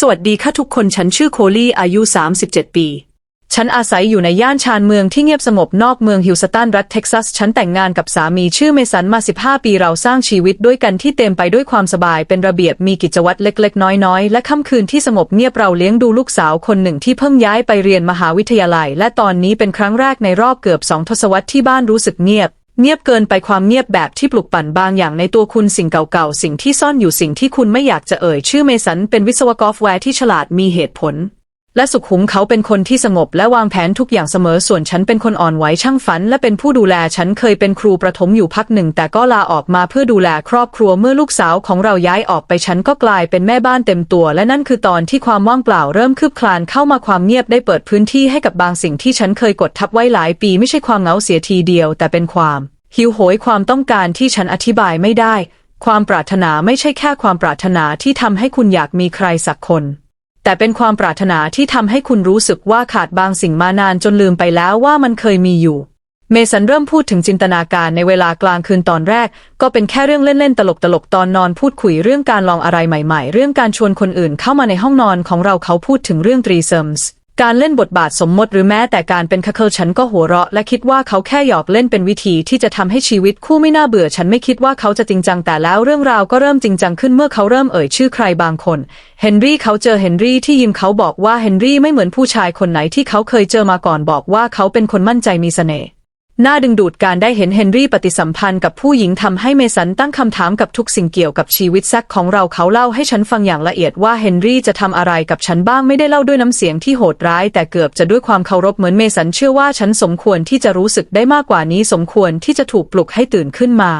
สวัสดีค่ะทุกคนฉันชื่อโคลี่อายุ 37 ปี ฉันอาศัยอยู่ในย่านชานเมืองที่เงียบสงบนอกเมืองฮิวสตันรัฐเท็กซัส ฉันแต่งงานกับสามีชื่อเมสันมา 15 ปีเราสร้างชีวิตด้วยกันที่เต็มไปด้วยความสบายเป็นระเบียบมีกิจวัตรเล็ก ๆ น้อย ๆ และค่ำคืนที่สงบเงียบเราเลี้ยงดูลูกสาวคนหนึ่งที่เพิ่งย้ายไปเรียนมหาวิทยาลัย และตอนนี้เป็นครั้งแรกในรอบเกือบสองทศวรรษที่บ้านรู้สึกเงียบ เงียบเกินไปความเงียบแบบที่ปลุกปั่นบางอย่างในตัวคุณสิ่งเก่าๆ สิ่งที่ซ่อนอยู่สิ่งที่คุณไม่อยากจะเอ่ย ชื่อเมสันเป็นวิศวกรแวร์ที่ฉลาดมีเหตุผล และสุขุมเขาเป็นคนที่สงบและวางแผนทุกอย่างเสมอส่วนฉันเป็นคนอ่อนไหวช่างฝัน และเป็นผู้ดูแลฉันเคยเป็นครูประถมอยู่พักหนึ่ง แต่ก็ลาออกมาเพื่อดูแลครอบครัวเมื่อลูกสาวของเราย้ายออกไปฉันก็กลายเป็นแม่บ้านเต็มตัว และนั่นคือตอนที่ความว่างเปล่าเริ่มคืบคลานเข้ามาความเงียบได้เปิดพื้นที่ให้กับบางสิ่งที่ฉันเคยกดทับไว้หลายปีไม่ใช่ความเหงาเสียทีเดียว แต่เป็นความหิวโหยความต้องการที่ฉันอธิบายไม่ได้ ความปรารถนาไม่ใช่แค่ความปรารถนาที่ทำให้คุณอยากมีใครสักคน แต่เป็นความปรารถนาที่ทำให้คุณรู้สึกว่าขาดบางสิ่งมานานจนลืมไปแล้วว่ามันเคยมีอยู่ เมสันเริ่มพูดถึงจินตนาการในเวลากลางคืนตอนแรก ก็เป็นแค่เรื่องเล่นๆ ตลกๆ ตอนนอนพูดคุยเรื่องการลองอะไรใหม่ ๆ เรื่องการชวนคนอื่นเข้ามาในห้องนอนของเราเขาพูดถึงเรื่องทรีเซมส์ การเล่นบทบาทสมมติหรือแม้แต่การเป็นคาเคิลฉันก็หัวเราะ และคิดว่าเขาแค่หยอกเล่นเป็นวิธีที่จะทำให้ชีวิตคู่ไม่น่าเบื่อ ฉันไม่คิดว่าเขาจะจริงจังแต่แล้วเรื่องราวก็เริ่มจริงจังขึ้นเมื่อเขาเริ่มเอ่ยชื่อใครบางคน เฮนรี่เขาเจอเฮนรี่ที่ยิมเขาบอกว่าเฮนรี่ไม่เหมือนผู้ชายคนไหนที่เขาเคยเจอมาก่อนบอกว่าเขาเป็นคนมั่นใจมีเสน่ห์ น่าดึงดูดการได้เห็นเฮนรี่ปฏิสัมพันธ์กับผู้หญิงทำให้เมสันตั้งคำถามกับทุกสิ่งเกี่ยวกับชีวิตแซกของเราเขาเล่าให้ฉันฟังอย่างละเอียดว่าเฮนรี่จะทำอะไรกับฉันบ้างไม่ได้เล่าด้วยน้ำเสียงที่โหดร้าย แต่เกือบจะด้วยความเคารพเหมือนเมสันเชื่อว่าฉันสมควรที่จะรู้สึกได้มากกว่านี้สมควรที่จะถูกปลุกให้ตื่นขึ้นมา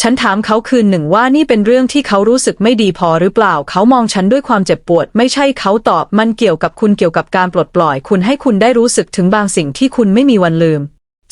ฉันถามเขาคืนหนึ่งว่านี่เป็นเรื่องที่เขารู้สึกไม่ดีพอหรือเปล่า เขามองฉันด้วยความเจ็บปวด ไม่ใช่เขาตอบมันเกี่ยวกับคุณเกี่ยวกับการปลดปล่อย คุณให้คุณได้รู้สึกถึงบางสิ่งที่คุณไม่มีวันลืม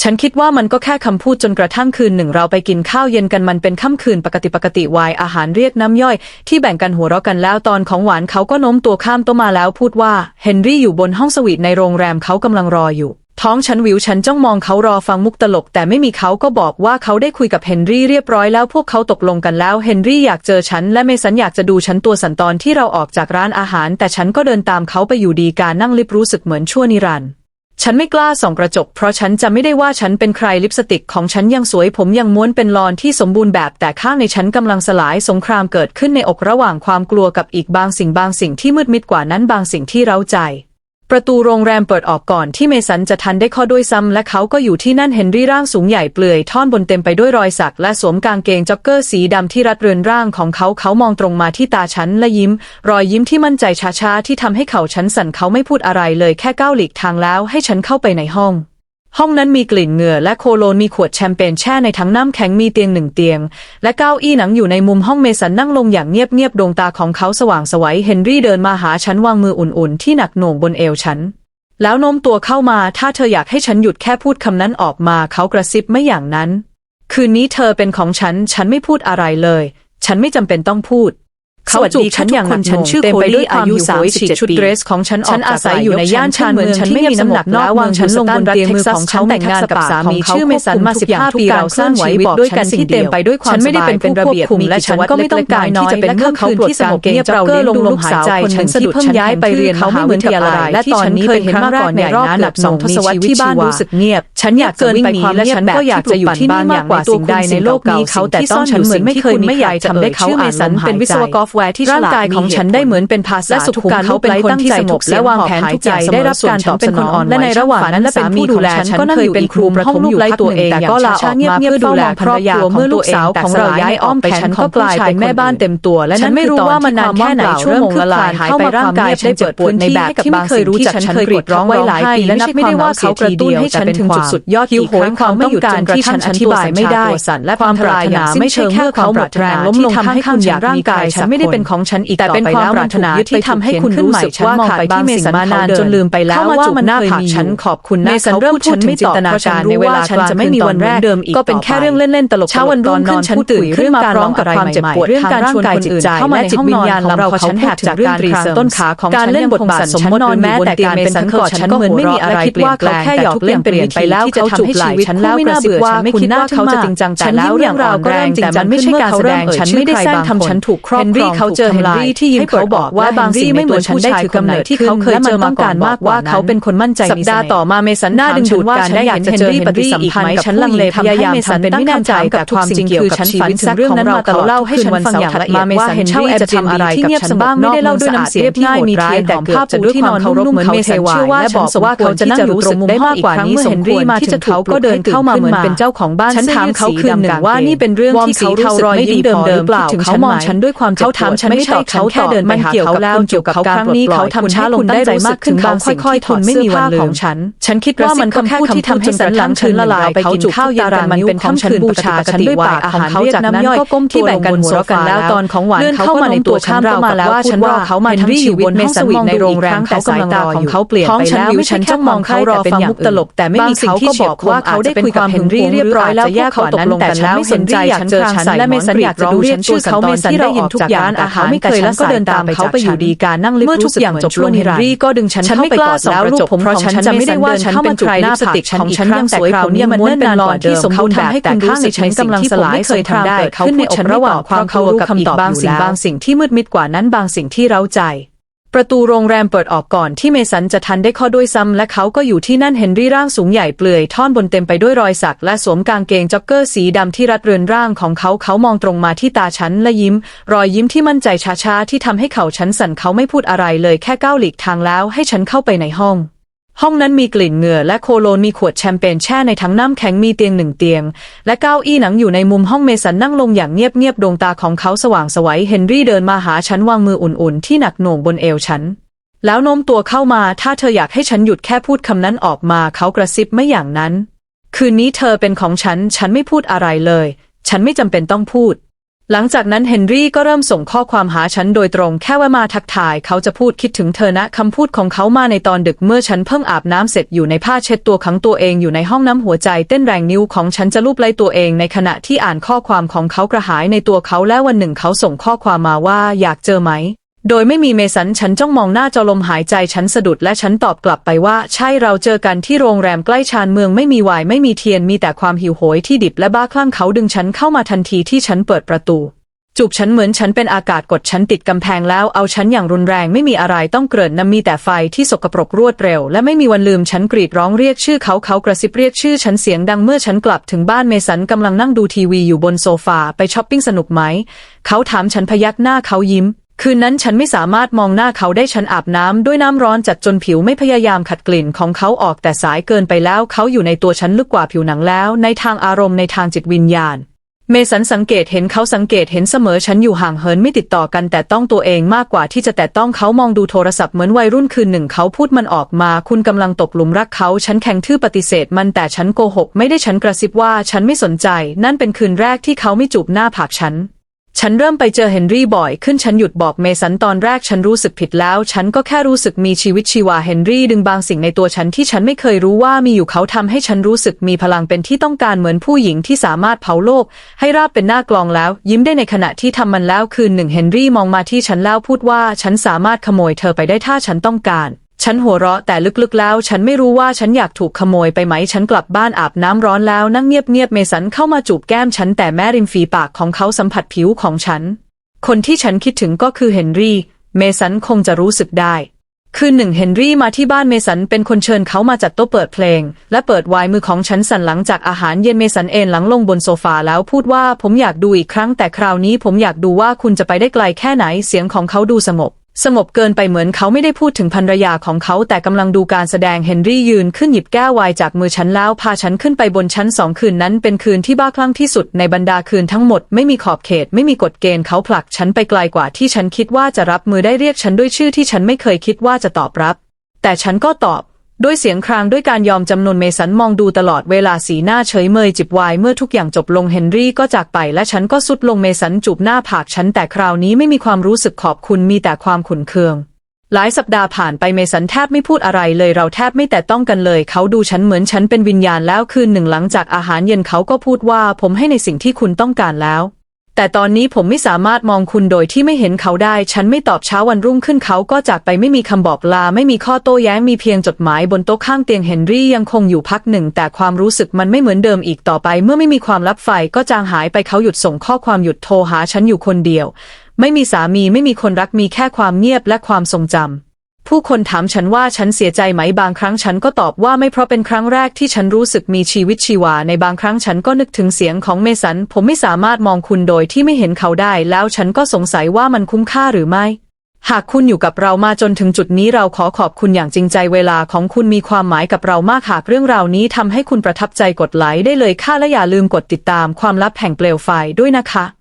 ฉันคิดว่ามันก็แค่คำพูดจนกระทั่งคืนหนึ่งเราไปกินข้าวเย็นกันมันเป็นค่ำคืนปกติปกติวายอาหารเรียกน้ำย่อย ที่แบ่งกันหัวเราะกันแล้วตอนของหวานเขาก็โน้มตัวข้ามโต๊ะมาแล้วพูดว่าเฮนรี่อยู่บนห้องสวีทในโรงแรมเขากำลังรออยู่ ท้องฉันวิวฉันจ้องมองเขารอฟังมุกตลก แต่ไม่มีเขาก็บอกว่าเขาได้คุยกับเฮนรี่เรียบร้อยแล้วพวกเขาตกลงกันแล้วเฮนรี่อยากเจอฉันและเมสันอยากจะดูฉันตัวสันตอนที่เราออกจากร้านอาหาร แต่ฉันก็เดินตามเขาไปอยู่ดีการนั่งลิฟต์รู้สึกเหมือนชั่วนิรันดร์ ฉันไม่กล้าส่องกระจกเพราะฉันจะไม่ได้ว่าฉันเป็นใครลิปสติกของฉันยังสวยผมยังม้วนเป็นลอนที่สมบูรณ์แบบแต่ข้างในฉันกำลังสลายสงครามเกิดขึ้นในอกระหว่างความกลัวกับอีกบางสิ่งบางสิ่งที่มืดมิดกว่านั้นบางสิ่งที่เร้าใจ ประตูโรงแรมเปิดออกก่อนที่เมสันจะทันได้ข้อด้วยซ้ำและเขาก็อยู่ที่นั่นเฮนรี่ร่างสูงใหญ่เปลือยท่อนบนเต็มไปด้วยรอยสัก และสวมกางเกงจ็อกเกอร์สีดำที่รัดเรือนร่างของเขาเขามองตรงมาที่ตาฉันและยิ้ม รอยยิ้มที่มั่นใจช้าๆที่ทำให้เขาฉันสั่นเขาไม่พูดอะไรเลยแค่ก้าวหลีกทางแล้วให้ฉันเข้าไปในห้อง ห้องนั้นมีกลิ่นเหงื่อและโคโลนมีขวดแชมเปญแช่ในทั้งน้ำแข็งมีเตียงหนึ่งเตียง และเก้าอี้หนังอยู่ในมุมห้องเมสันนั่งลงอย่างเงียบๆดวงตาของเขาสว่างสวัยเฮนรี่เดินมาหาฉันวางมืออุ่นๆ ที่หนักหน่วงบนเอวฉัน แล้วโน้มตัวเข้ามาถ้าเธออยากให้ฉันหยุดแค่พูดคำนั้นออกมา เขากระซิบไม่อย่างนั้น คืนนี้เธอเป็นของฉัน ฉันไม่พูดอะไรเลย ฉันไม่จำเป็นต้องพูด เขาจูบฉันอย่างหนักหน่วงเต็มไปด้วยอายุ37ชุดเดรสของฉันออกอาศัยอยู่ในย่านชานเมืองฉันไม่มีน้ำหนักแล้ววางฉันลงบนเตียงมือของเขาแต่งงานกับสามีชื่อเมสันมา15ปีเราสร้างชีวิตด้วยกันที่เต็มไปด้วยความฉันไม่ได้เป็นเป็นระเบียบและฉันก็ไม่ต้องการที่จะเป็นเมื่อเขาที่สงบเงียบเราเลี้ยงดูลมหายใจฉันที่เพิ่งย้ายไปเรียนเขาไม่เหมือนกับอะไรและตอนนี้เป็นครั้งแรกในรอบเกือบสองทศวรรษที่บ้านรู้สึกเงียบ ฉันอยากเกินไปความและฉันก็อยากจะอยู่ที่นี่มากกว่าสิ่งใดในโลกนี้เขาแต่ต้องฉันเหมือนไม่เคยไม่อยากทำได้เขาอ่านลมหายใจเป็นวิศวกรแวร์ที่ร่างกายของฉันได้เหมือนเป็นภาษาสุขการเขาเป็นคนที่สงบและวางแผนทุกอย่างได้รับการตอบสนองและในระหว่างนั้นและสามีดูแลฉันก็นั่งอยู่เป็นครูประถมอยู่พักหนึ่งแต่ก็ลาออกมาเพื่อดูแลครอบครัวเมื่อลูกสาวของเราย้ายอ้อมไปฉันก็กลายเป็นแม่บ้านเต็มตัวและฉันไม่รู้ว่ามันนานแค่ไหนชั่วโมงละลายหายไปร่างกายฉันได้เปิดพื้นที่ให้กับบางสิ่งที่ฉันเคยกรีดร้องไว้หลายปีและนับไม่ได้ว่าเขากระตุ้นให้ฉันถึงจุดสุดยอดหิวโหยความไม่หยุดจนที่ฉันอธิบายไม่ได้และความปรารถนาไม่ใช่แค่เขาหมดแรงล้มลงทำให้คุณอยากร่างกายฉันไม่ได้เป็นของฉันอีกแต่เป็นความปรารถนาที่ทำให้คุณรู้สึกว่าขาดบางสิ่งมานานจนลืมไปแล้วว่ามันน่าผักฉันขอบคุณนะเขาพูดฉันไม่ตอบเพราะฉันรู้ว่าฉันจะไม่มีวันแรกเดิมอีกก็เป็นแค่เรื่องเล่นๆตลกเช้าวันรุ่งขึ้นฉันตื่นขึ้นมาพร้อมกับความเจ็บปวดเรื่องการชวนคนอื่นเข้ามาในห้องนอนของเราฉันแหกจากเรื่องตรีเสริมต้นขาของการเล่นบทบาทสมมติแม้แต่การเป็นสันกอดฉันเหมือนไม่มีอะไรเปลี่ยนแปลงแต่ทุกอย่างเปลี่ยนไปแล้วเขาจูบไหล่ฉันแล้วไม่น่าเบื่อฉันไม่คิดว่าเขาจะจริงจังแต่แล้วเรื่องราวก็เริ่มจริงจังไม่ใช่การแสดงฉันไม่ได้แซงทำฉันถูกครอบครองเขาเจอเฮนรี่ที่ยิ้มเขาบอกว่าบางสิ่งไม่เหมือนผู้ชายคนไหนที่เขาเคยเจอมาก่อนมากว่าเขาเป็นคนมั่นใจสัปดาห์ต่อมาเมสันหน้าดึงดูดการได้อยากจะเจอเฮนรี่อีกไหมฉันลังเลพยายามทำเป็นไม่แน่ใจแต่ความจริงคือฉันฝันถึงเรื่องนั้นมาตลอดเล่าให้ฉันฟังอย่างละเอียดว่าเฮนรี่จะทำอะไรที่เงียบสงบไม่ได้เล่าด้วยน้ำเสียงที่โหดร้ายแต่ภาพจะด้วยความเคารพเหมือนเมสันเชื่อว่าและบอกว่าเขาจะนั่งอยู่ตรงมุมได้มากกว่านี้เฮนรี่มาที่จะเขาก็เดินเข้ามาเหมือนเป็นเจ้าของบ้านฉันถามเขาคืนหนึ่งว่านี่เป็นเรื่องที่เขารู้สึกไม่ดีเดิมเดิมเปล่าเขามองฉันด้วยความเขาถามฉันไม่ตอบเขาแค่เดินไปหาเขาแล้วเกี่ยวกับครั้งนี้เขาทำช้าลงได้ใจมากขึ้นเขาค่อยๆทนไม่มีวันลืมของฉัน ฉันคิดว่ามันก็แค่คำที่ทำให้สันหลังฉันละลายไปกินข้าวยารามันเป็นของฉันบูชาฉันด้วยปากอาหารเขาจากนั้นก็ก้มที่แบ่งกันหัวเราะกันแล้วตอนของหวานเขามาในตัวฉันเรามาแล้วว่าฉันว่าเขามาทั้งชีวิตในสวีทในโรงแรมเขากำลังรอของเขาเปลี่ยนไปแล้วไม่ฉันจ้องมองเขารอฟังมุกตลกแต่ไม่มีเขาก็บอกว่าเขาได้คุยกับเฮนรี่เรียบร้อยแล้วพวกเขาตกลงกันแล้วเฮนรี่อยากเจอฉันและเมสันอยากจะดูเรียกชื่อเขาเมสันได้ยินทุกอย่างอาหารไม่เคยแล้วก็เดินตามเขาไปอยู่ดีการนั่งลิฟต์เมื่อทุกอย่างจบลงเฮนรี่ก็ดึงฉันเข้าไปกอดแล้วรูปผมเพราะฉันจะไม่ได้ว่าฉันเป็นใครลิปสติกของฉันยังสวยคราวนี้มันเนิ่นนานที่สมบูรณ์แบบแต่ข้างในฉันกำลังสลายเคยทำได้เขาพูดฉันระหว่างความเขากับอีกบางสิ่งบางสิ่งที่มืดมิดกว่านั้นบางสิ่งที่เร้าใจ ประตูโรงแรมเปิดออกก่อนที่เมสันจะทันได้ข้อด้วยซ้ำและเขาก็อยู่ที่นั่นเห็นรี่ร่างสูงใหญ่เปลือยท่อนบนเต็มไปด้วยรอยสักและสวมกางเกงจ็อกเกอร์สีดำที่รัดเรือนร่างของเขาเขามองตรงมาที่ตาฉันและยิ้ม รอยยิ้มที่มั่นใจช้าๆที่ทำให้เขาฉันสั่นเขาไม่พูดอะไรเลยแค่ก้าวหลีกทางแล้วให้ฉันเข้าไปในห้อง ห้องนั้นมีกลิ่นเหงื่อและโคโลนมีขวดแชมเปญแช่ในถังน้ำแข็งมีเตียงหนึ่งเตียง และเก้าอี้หนังอยู่ในมุมห้องเมสันนั่งลงอย่างเงียบๆดวงตาของเขาสว่างสวัยเฮนรี่เดินมาหาฉันวางมืออุ่นๆ ที่หนักหน่วงบนเอวฉัน แล้วโน้มตัวเข้ามาถ้าเธออยากให้ฉันหยุดแค่พูดคำนั้นออกมาเขากระซิบไม่อย่างนั้น คืนนี้เธอเป็นของฉัน ฉันไม่พูดอะไรเลย ฉันไม่จำเป็นต้องพูด หลังจากนั้นเฮนรี่ก็เริ่มส่งข้อความหาฉันโดยตรงแค่ว่ามาทักทายเขาจะพูดคิดถึงเธอนะคำพูดของเขามาในตอนดึกเมื่อฉันเพิ่งอาบน้ำเสร็จอยู่ในผ้าเช็ดตัวขังตัวเองอยู่ในห้องน้ำหัวใจเต้นแรงนิ้วของฉันจะลูบไล่ตัวเองในขณะที่อ่านข้อความของเขากระหายในตัวเขาและวันหนึ่งเขาส่งข้อความมาว่าอยากเจอไหม โดยไม่มีเมสันฉันจ้องมองหน้าจอลมหายใจฉันสะดุดและฉันตอบกลับไปว่า ใช่เราเจอกันที่โรงแรมใกล้ชานเมืองไม่มีวายไม่มีเทียนมีแต่ความหิวโหยที่ดิบและบ้าคลั่งเขาดึงฉันเข้ามาทันทีที่ฉันเปิดประตู จูบฉันเหมือนฉันเป็นอากาศกดฉันติดกำแพงแล้วเอาฉันอย่างรุนแรงไม่มีอะไรต้องเกริ่นนำมีแต่ไฟที่สกปรกรวดเร็ว และไม่มีวันลืมฉันกรีดร้องเรียกชื่อเขาเขากระซิบเรียกชื่อฉันเสียงดังเมื่อฉันกลับถึงบ้านเมสันกำลังนั่งดูทีวีอยู่บนโซฟาไปช้อปปิ้งสนุกไหมเขาถามฉันพยักหน้าเขายิ้ม คืนนั้นฉันไม่สามารถมองหน้าเขาได้ฉันอาบน้ำด้วยน้ำร้อนจัดจนผิวไม่พยายามขัดกลิ่นของเขาออกแต่สายเกินไปแล้วเขาอยู่ในตัวฉันลึกกว่าผิวหนังแล้ว ในทางอารมณ์ในทางจิตวิญญาณ เมสันสังเกตเห็นเขาสังเกตเห็นเสมอฉันอยู่ห่างเหินไม่ติดต่อกันแต่ต้องตัวเองมากกว่าที่จะแต่ต้องเขามองดูโทรศัพท์เหมือนวัยรุ่นคืนหนึ่งเขาพูดมันออกมา คุณกำลังตกหลุมรักเขาฉันแข็งทื่อปฏิเสธมันแต่ฉันโกหก ไม่ได้ฉันกระซิบว่าฉันไม่สนใจ นั่นเป็นคืนแรกที่เขาไม่จูบหน้าผากฉัน ฉันเริ่มไปเจอเฮนรี่บ่อยขึ้นฉันหยุดบอกเมสันตอนแรกฉันรู้สึกผิดแล้ว ฉันก็แค่รู้สึกมีชีวิตชีวาเฮนรี่ดึงบางสิ่งในตัวฉันที่ฉันไม่เคยรู้ว่ามีอยู่เขาทำให้ฉันรู้สึกมีพลังเป็นที่ต้องการเหมือนผู้หญิงที่สามารถเผาโลก ให้ราบเป็นหน้ากลองแล้ว ยิ้มได้ในขณะที่ทำมันแล้วคืนหนึ่งเฮนรี่มองมาที่ฉันแล้วพูดว่าฉันสามารถขโมยเธอไปได้ถ้าฉันต้องการ ฉันหัวเราะแต่ลึกๆแล้ว ฉันไม่รู้ว่าฉันอยากถูกขโมยไปไหม ฉันกลับบ้านอาบน้ำร้อนแล้วนั่งเงียบๆเมสันเข้ามาจูบแก้มฉันแต่แม่ริมฝีปากของเขาสัมผัสผิวของฉัน คนที่ฉันคิดถึงก็คือเฮนรี่ เมสันคงจะรู้สึกได้คืนหนึ่งเฮนรี่มาที่บ้านเมสันเป็นคนเชิญเขามาจัดโต๊ะเปิดเพลง และเปิดวน์มือของฉันสั่นหลังจากอาหารเย็นเมสันเอนหลังลงบนโซฟาแล้วพูดว่าผมอยากดูอีกครั้งแต่คราวนี้ผมอยากดูว่าคุณจะไปได้ไกลแค่ไหนเสียงของเขาดูสงบ สงบเกินไปเหมือนเขาไม่ได้พูดถึงภรรยาของเขาแต่กำลังดูการแสดงเฮนรี่ยืนขึ้นหยิบแก้วไวน์จากมือฉันแล้วพาฉันขึ้นไปบนชั้นสองคืนนั้นเป็นคืนที่บ้าคลั่งที่สุดในบรรดาคืนทั้งหมดไม่มีขอบเขตไม่มีกฎเกณฑ์เขาผลักฉันไปไกลกว่าที่ฉันคิดว่าจะรับมือได้เรียกฉันด้วยชื่อที่ฉันไม่เคยคิดว่าจะตอบรับ แต่ฉันก็ตอบ ด้วยเสียงครางด้วยการยอมจำนนเมสันมองดูตลอดเวลาสีหน้าเฉยเมยจิบวน์เมื่อทุกอย่างจบลงเฮนรี่ก็จากไปและฉันก็สุดลงเมสันจูบหน้าผากฉันแต่คราวนี้ไม่มีความรู้สึกขอบคุณมีแต่ความขุนเคือง หลายสัปดาห์ผ่านไปเมสันแทบไม่พูดอะไรเลยเราแทบไม่แต่ต้องกันเลย เขาดูฉันเหมือนฉันเป็นวิญญาณแล้วคืนหนึ่งหลังจากอาหารเย็นเขาก็พูดว่าผมให้ในสิ่งที่คุณต้องการแล้ว แต่ตอนนี้ผมไม่สามารถมองคุณโดยที่ไม่เห็นเขาได้ ฉันไม่ตอบเช้าวันรุ่งขึ้นเขาก็จากไปไม่มีคำบอกลา ไม่มีข้อโต้แย้งมีเพียงจดหมายบนโต๊ะข้างเตียงเฮนรี่ยังคงอยู่พักหนึ่ง แต่ความรู้สึกมันไม่เหมือนเดิมอีกต่อไป เมื่อไม่มีความลับไฟก็จางหายไปเขาหยุดส่งข้อความหยุดโทรหาฉันอยู่คนเดียว ไม่มีสามีไม่มีคนรักมีแค่ความเงียบและความทรงจำ ผู้คนถามฉันว่าฉันเสียใจไหมบางครั้งฉันก็ตอบว่าไม่เพราะเป็นครั้งแรกที่ฉันรู้สึกมีชีวิตชีวา ในบางครั้งฉันก็นึกถึงเสียงของเมสัน ผมไม่สามารถมองคุณโดยที่ไม่เห็นเขาได้ แล้วฉันก็สงสัยว่ามันคุ้มค่าหรือไม่ หากคุณอยู่กับเรามาจนถึงจุดนี้เราขอขอบคุณอย่างจริงใจเวลาของคุณมีความหมายกับเรามากหากเรื่องราวนี้ทำให้คุณประทับใจกดไลค์ได้เลยค่ะและอย่าลืมกดติดตามความลับแห่งเปลวไฟด้วยนะคะ